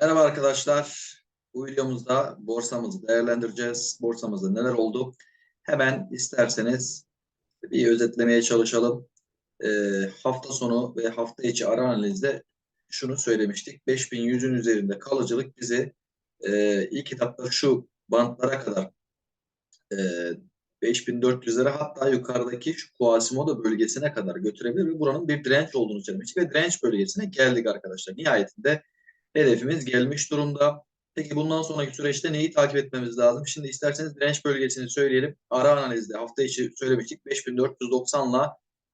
Merhaba arkadaşlar. Bu videomuzda borsamızı değerlendireceğiz. Borsamızda neler oldu? Hemen isterseniz bir özetlemeye çalışalım. Ee, hafta sonu ve hafta içi ara analizde şunu söylemiştik. 5100'ün üzerinde kalıcılık bizi e, ilk etapta şu bantlara kadar e, 5400'lere hatta yukarıdaki şu Quasimodo bölgesine kadar götürebilir ve buranın bir direnç olduğunu söylemiştik ve direnç bölgesine geldik arkadaşlar. Nihayetinde hedefimiz gelmiş durumda. Peki bundan sonraki süreçte neyi takip etmemiz lazım? Şimdi isterseniz direnç bölgesini söyleyelim. Ara analizde hafta içi söylemiştik 5490 ile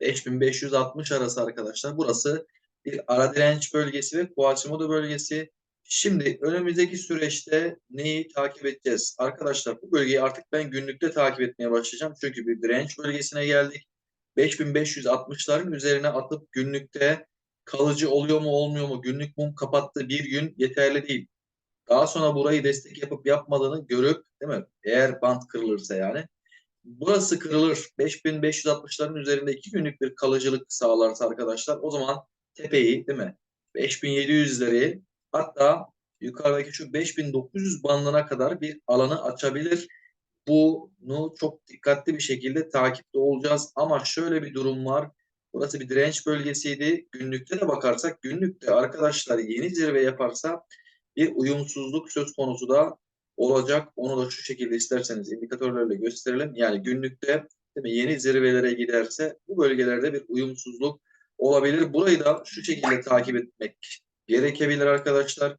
5560 arası arkadaşlar. Burası bir ara direnç bölgesi ve Quasimodo bölgesi. Şimdi önümüzdeki süreçte neyi takip edeceğiz? Arkadaşlar bu bölgeyi artık ben günlükte takip etmeye başlayacağım. Çünkü bir direnç bölgesine geldik. 5560'ların üzerine atıp günlükte kalıcı oluyor mu olmuyor mu? Günlük mum kapattığı bir gün yeterli değil. Daha sonra burayı destek yapıp yapmadığını görüp değil mi? Eğer bant kırılırsa yani. Burası kırılır. 5560'ların üzerinde iki günlük bir kalıcılık sağlarsa arkadaşlar o zaman tepeyi değil mi? 5700'leri hatta yukarıdaki şu 5900 bandına kadar bir alanı açabilir. Bunu çok dikkatli bir şekilde takipte olacağız. Ama şöyle bir durum var. Burası bir direnç bölgesiydi. Günlükte de bakarsak günlükte arkadaşlar yeni zirve yaparsa bir uyumsuzluk söz konusu da olacak. Onu da şu şekilde isterseniz indikatörlerle gösterelim. Yani günlükte değil mi, yeni zirvelere giderse bu bölgelerde bir uyumsuzluk olabilir. Burayı da şu şekilde takip etmek gerekebilir arkadaşlar.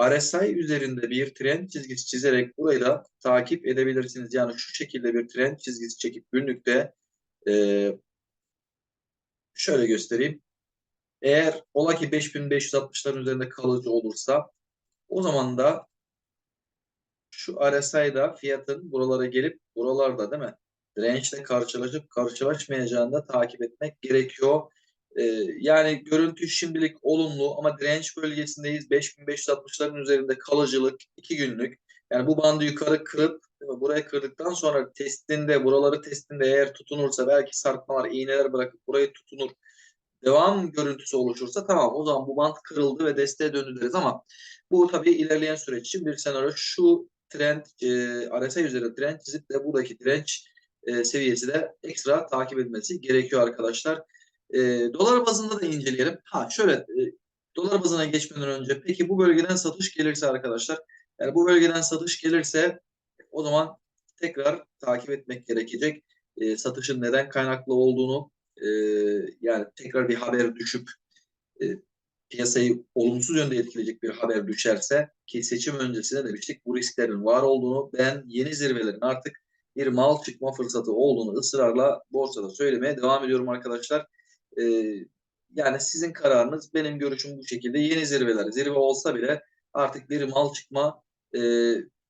RSI üzerinde bir trend çizgisi çizerek burayı da takip edebilirsiniz. Yani şu şekilde bir trend çizgisi çekip günlükte e, şöyle göstereyim. Eğer ola ki 5560'ların üzerinde kalıcı olursa o zaman da şu RSI'da fiyatın buralara gelip buralarda değil mi? Dirençle karşılaşıp karşılaşmayacağını da takip etmek gerekiyor. Ee, yani görüntü şimdilik olumlu ama direnç bölgesindeyiz. 5560'ların üzerinde kalıcılık 2 günlük. Yani bu bandı yukarı kırıp buraya kırdıktan sonra testinde buraları testinde eğer tutunursa belki sarkmalar iğneler bırakıp burayı tutunur devam görüntüsü oluşursa tamam o zaman bu band kırıldı ve desteğe döndü deriz ama bu tabii ilerleyen süreç için bir senaryo. Şu trend e, RSI üzerinde trend çizip de buradaki direnç e, seviyesi de ekstra takip edilmesi gerekiyor arkadaşlar. E, dolar bazında da inceleyelim. Ha şöyle e, dolar bazına geçmeden önce peki bu bölgeden satış gelirse arkadaşlar yani bu bölgeden satış gelirse o zaman tekrar takip etmek gerekecek. E, satışın neden kaynaklı olduğunu e, yani tekrar bir haber düşüp e, piyasayı olumsuz yönde etkileyecek bir haber düşerse ki seçim öncesinde demiştik bu risklerin var olduğunu ben yeni zirvelerin artık bir mal çıkma fırsatı olduğunu ısrarla borsada söylemeye devam ediyorum arkadaşlar. E, yani sizin kararınız benim görüşüm bu şekilde yeni zirveler zirve olsa bile artık bir mal çıkma e,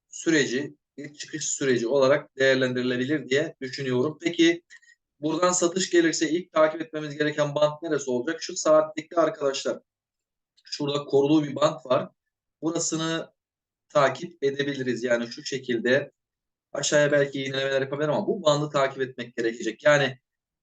süreci bir çıkış süreci olarak değerlendirilebilir diye düşünüyorum. Peki buradan satış gelirse ilk takip etmemiz gereken bant neresi olacak? Şu saatlikte arkadaşlar. Şurada korulu bir bant var. Burasını takip edebiliriz. Yani şu şekilde aşağıya belki iğnelemeler yapabilir ama bu bandı takip etmek gerekecek. Yani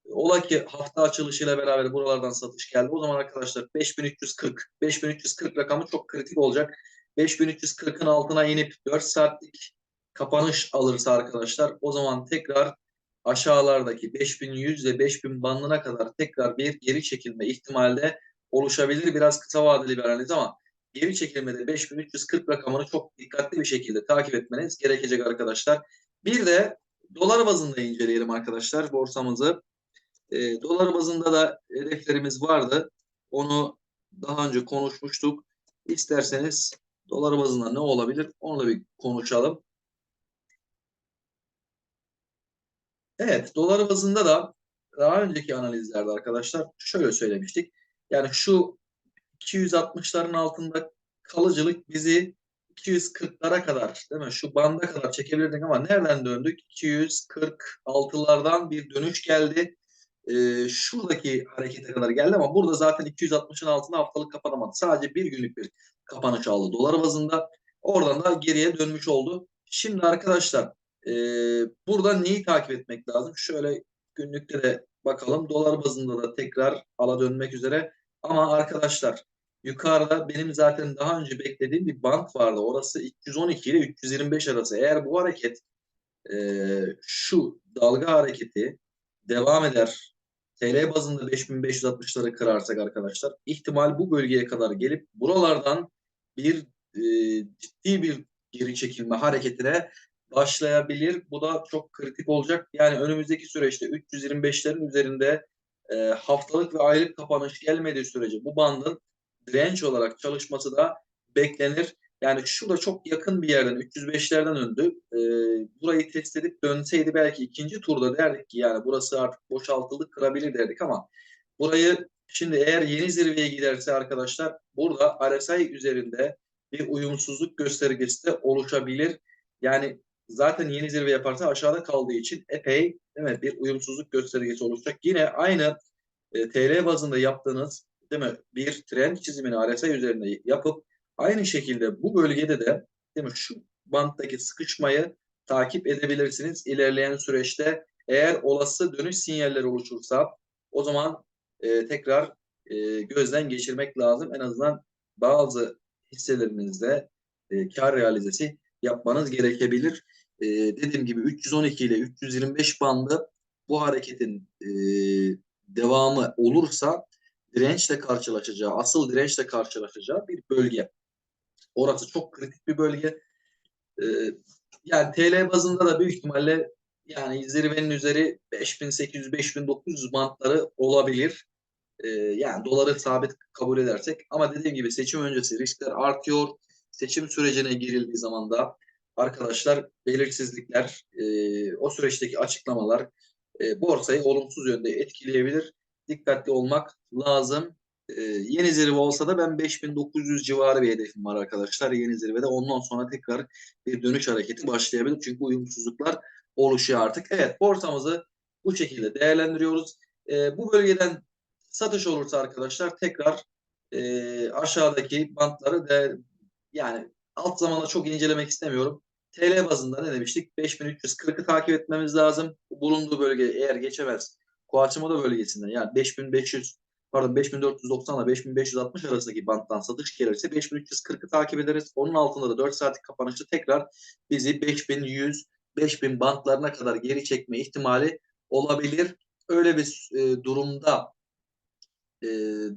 ola ki hafta açılışıyla beraber buralardan satış geldi. O zaman arkadaşlar 5340 5340 rakamı çok kritik olacak. 5340'ın altına inip 4 saatlik kapanış alırsa arkadaşlar o zaman tekrar aşağılardaki 5100 ve 5000 bandına kadar tekrar bir geri çekilme ihtimalde oluşabilir. Biraz kısa vadeli bir analiz ama geri çekilmede 5340 rakamını çok dikkatli bir şekilde takip etmeniz gerekecek arkadaşlar. Bir de dolar bazında inceleyelim arkadaşlar borsamızı. E, dolar bazında da hedeflerimiz vardı. Onu daha önce konuşmuştuk. İsterseniz dolar bazında ne olabilir onu da bir konuşalım. Evet, dolar bazında da daha önceki analizlerde arkadaşlar şöyle söylemiştik. Yani şu 260'ların altında kalıcılık bizi 240'lara kadar değil mi? Şu banda kadar çekebilirdik ama nereden döndük? 246'lardan bir dönüş geldi. Ee, şuradaki harekete kadar geldi ama burada zaten 260'ın altında haftalık kapanamadı. Sadece bir günlük bir kapanış aldı dolar bazında. Oradan da geriye dönmüş oldu. Şimdi arkadaşlar e, burada neyi takip etmek lazım? Şöyle günlükte de bakalım. Dolar bazında da tekrar ala dönmek üzere. Ama arkadaşlar yukarıda benim zaten daha önce beklediğim bir bant vardı. Orası 312 ile 325 arası. Eğer bu hareket e, şu dalga hareketi devam eder. TL bazında 5560'ları kırarsak arkadaşlar ihtimal bu bölgeye kadar gelip buralardan bir e, ciddi bir geri çekilme hareketine başlayabilir. Bu da çok kritik olacak. Yani önümüzdeki süreçte 325'lerin üzerinde e, haftalık ve aylık kapanış gelmediği sürece bu bandın direnç olarak çalışması da beklenir. Yani şurada çok yakın bir yerden 305'lerden öndü. E, burayı test edip dönseydi belki ikinci turda derdik ki yani burası artık boşaltıldı kırabilir derdik ama burayı şimdi eğer yeni zirveye giderse arkadaşlar burada RSI üzerinde bir uyumsuzluk göstergesi de oluşabilir. Yani zaten yeni zirve yaparsa aşağıda kaldığı için epey değil mi, bir uyumsuzluk göstergesi oluşacak. Yine aynı e, TL bazında yaptığınız değil mi bir trend çizimini RSI üzerinde yapıp aynı şekilde bu bölgede de değil mi şu banttaki sıkışmayı takip edebilirsiniz ilerleyen süreçte. Eğer olası dönüş sinyalleri oluşursa o zaman e, tekrar e, gözden geçirmek lazım. En azından bazı hisselerinizde e, kar realizesi yapmanız gerekebilir. E, dediğim gibi 312 ile 325 bandı bu hareketin e, devamı olursa dirençle karşılaşacağı, asıl dirençle karşılaşacağı bir bölge. Orası çok kritik bir bölge. E, yani TL bazında da büyük ihtimalle yani zirvenin üzeri 5800-5900 bantları olabilir. E, yani doları sabit kabul edersek. Ama dediğim gibi seçim öncesi riskler artıyor. Seçim sürecine girildiği zaman da arkadaşlar belirsizlikler, e, o süreçteki açıklamalar e, borsayı olumsuz yönde etkileyebilir. Dikkatli olmak lazım. E, yeni zirve olsa da ben 5900 civarı bir hedefim var arkadaşlar. Yeni zirvede ondan sonra tekrar bir dönüş hareketi başlayabilir. Çünkü uyumsuzluklar oluşuyor artık. Evet borsamızı bu şekilde değerlendiriyoruz. E, bu bölgeden satış olursa arkadaşlar tekrar e, aşağıdaki bantları değer, yani alt zamanda çok incelemek istemiyorum. TL bazında ne demiştik? 5340'ı takip etmemiz lazım. Bulunduğu bölge eğer geçemez. Kuaçimodo bölgesinden yani 5500 pardon 5490 ile 5560 arasındaki banttan satış gelirse 5340'ı takip ederiz. Onun altında da 4 saatlik kapanışta tekrar bizi 5100 5000 bantlarına kadar geri çekme ihtimali olabilir. Öyle bir e, durumda e,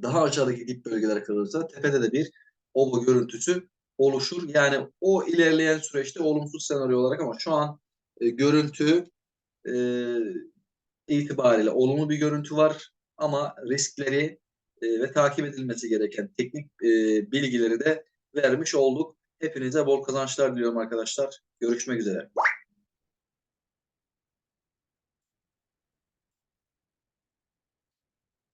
daha aşağıdaki dip bölgelere kalırsa tepede de bir obo görüntüsü oluşur. Yani o ilerleyen süreçte olumsuz senaryo olarak ama şu an e, görüntü e, itibariyle olumlu bir görüntü var ama riskleri e, ve takip edilmesi gereken teknik e, bilgileri de vermiş olduk. Hepinize bol kazançlar diliyorum arkadaşlar. Görüşmek üzere.